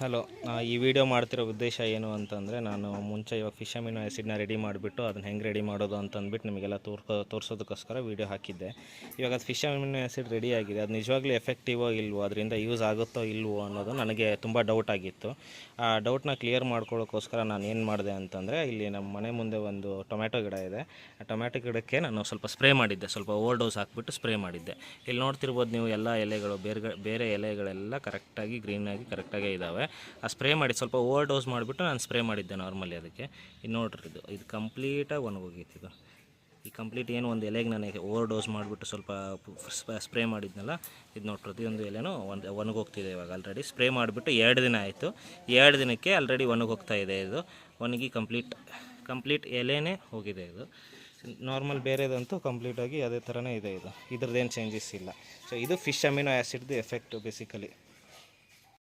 Hello ಈ video ಮಾಡ್ತಿರೋ ಉದ್ದೇಶ ಏನು ಅಂತಂದರೆ ನಾನು ಮುಂಚೆ ಇವಾಗ ಫಿಶ್ ಅಮಿನೋ ಆ್ಯಸಿಡ್ನ ರೆಡಿ ಮಾಡಿಬಿಟ್ಟು ಅದನ್ನು ಹೆಂಗೆ ರೆಡಿ ಮಾಡೋದು ಅಂತ ಅಂದ್ಬಿಟ್ಟು ನಿಮಗೆಲ್ಲ ತೋರ್ಕೋ, ತೋರಿಸೋದಕ್ಕೋಸ್ಕರ ವೀಡಿಯೋ ಹಾಕಿದ್ದೆ. ಇವಾಗ ಅದು ಫಿಶ್ ಅಮಿನೋ ಆ್ಯಸಿಡ್ ರೆಡಿ ಆಗಿದೆ. ಅದು ನಿಜವಾಗ್ಲೂ ಎಫೆಕ್ಟಿವೋ ಇಲ್ವೋ, ಅದರಿಂದ ಯೂಸ್ ಆಗುತ್ತೋ ಇಲ್ವೋ ಅನ್ನೋದು ನನಗೆ ತುಂಬ ಡೌಟ್ ಆಗಿತ್ತು. ಆ ಡೌಟ್ನ ಕ್ಲಿಯರ್ ಮಾಡ್ಕೊಳ್ಳೋಕ್ಕೋಸ್ಕರ ನಾನು ಏನು ಮಾಡಿದೆ ಅಂತಂದರೆ ಇಲ್ಲಿ ನಮ್ಮ ಮನೆ ಮುಂದೆ ಒಂದು ಟೊಮ್ಯಾಟೊ ಗಿಡ ಇದೆ. ಆ ಟೊಮ್ಯಾಟೊ ಗಿಡಕ್ಕೆ ನಾನು ಸ್ವಲ್ಪ ಸ್ಪ್ರೇ ಮಾಡಿದ್ದೆ. ಸ್ವಲ್ಪ ಓವರ್ ಡೋಸ್ ಹಾಕ್ಬಿಟ್ಟು ಸ್ಪ್ರೇ ಮಾಡಿದ್ದೆ. ಇಲ್ಲಿ ನೋಡ್ತಿರ್ಬೋದು ನೀವು ಎಲ್ಲ ಎಲೆಗಳು ಬೇರೆ ಬೇರೆ ಎಲೆಗಳೆಲ್ಲ ಕರೆಕ್ಟಾಗಿ ಗ್ರೀನಾಗಿ ಕರೆಕ್ಟಾಗೇ ಇದ್ದಾವೆ ಆ ಸ್ಪ್ರೇ ಮಾಡಿ ಸ್ವಲ್ಪ ಓವರ್ ಡೋಸ್ ಮಾಡಿಬಿಟ್ಟು ನಾನು ಸ್ಪ್ರೇ ಮಾಡಿದ್ದೆ ನಾರ್ಮಲಿ ಅದಕ್ಕೆ. ಇದು ನೋಡ್ರಿ ಇದು. ಇದು ಕಂಪ್ಲೀಟಾಗಿ ಒಣಗೋಗಿತ್ತು ಇದು. ಈ ಕಂಪ್ಲೀಟ್ ಏನು ಒಂದು ಎಲೆಗೆ ನನಗೆ ಓವರ್ ಡೋಸ್ ಮಾಡಿಬಿಟ್ಟು ಸ್ವಲ್ಪ ಸ್ಪ್ರೇ ಮಾಡಿದ್ನಲ್ಲ, ಇದು ನೋಡಿ ಪ್ರತಿಯೊಂದು ಎಲೆನೂ ಒಂದು ಒಣಗೋಗ್ತಿದೆ ಇವಾಗ ಆಲ್ರೆಡಿ ಸ್ಪ್ರೇ ಮಾಡಿಬಿಟ್ಟು ಎರಡು ದಿನ ಆಯಿತು. ಎರಡು ದಿನಕ್ಕೆ ಆಲ್ರೆಡಿ ಒಣಗೋಗ್ತಾ ಇದೆ ಇದು. ಒಣಗಿ ಕಂಪ್ಲೀಟ್ ಕಂಪ್ಲೀಟ್ ಎಲೆನೇ ಹೋಗಿದೆ ಇದು. ನಾರ್ಮಲ್ ಬೇರೆದಂತೂ ಕಂಪ್ಲೀಟಾಗಿ ಅದೇ ಥರನೇ ಇದೆ ಇದು. ಇದ್ರದ್ದೇನು ಚೇಂಜಸ್ ಇಲ್ಲ. ಸೊ ಇದು ಫಿಶ್ ಅಮಿನೋ ಆ್ಯಸಿಡ್ದು ಎಫೆಕ್ಟು ಬೇಸಿಕಲಿ